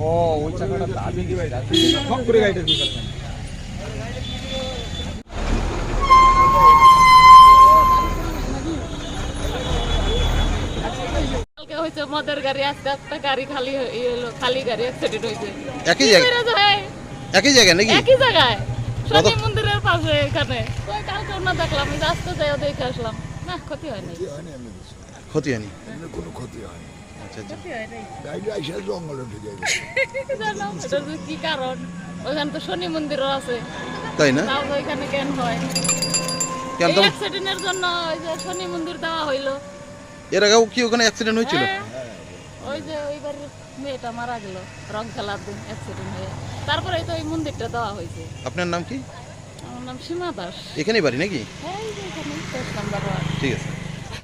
ও ওই চাকাটা দাবি দিবে সব করে গাড়িটা হয়েছে মদের গাড়ি আস্তে আস্তে গাড়ি খালি ইয়ে হলো, খালি গাড়ি অ্যাক্সিডেন্ট হয়েছে। একই জায়গায়? একই জায়গায় নাকি? একই জায়গায়। শনি পাশে এখানে। ওই কালকে না দেখলাম যে আজকে যাই দেখে আসলাম। না ক্ষতি হয়নি ক্ষতি হয়নি? কোনো ক্ষতি হয় না আচ্ছা। আচ্ছা হয়নি। কি কারণ? ওখানে তো শনি মন্দিরও আছে। তাই না? তাও তো এখানে কেন হয়? কেন অ্যাক্সিডেন্টের জন্য ওই যে শনি মন্দির দেওয়া হইল। এর আগেও কি ওখানে অ্যাক্সিডেন্ট হয়েছিল? হ্যাঁ। ওই যে ওইবার মেয়েটা মারা গেল রং খেলার দিন অ্যাক্সিডেন্ট হয়ে। তারপরে তো ওই মন্দিরটা দেওয়া হয়েছে। আপনার নাম কি? নাম সীমা দাস। এখানেই বাড়ি নাকি? হ্যাঁ। ঠিক আছে।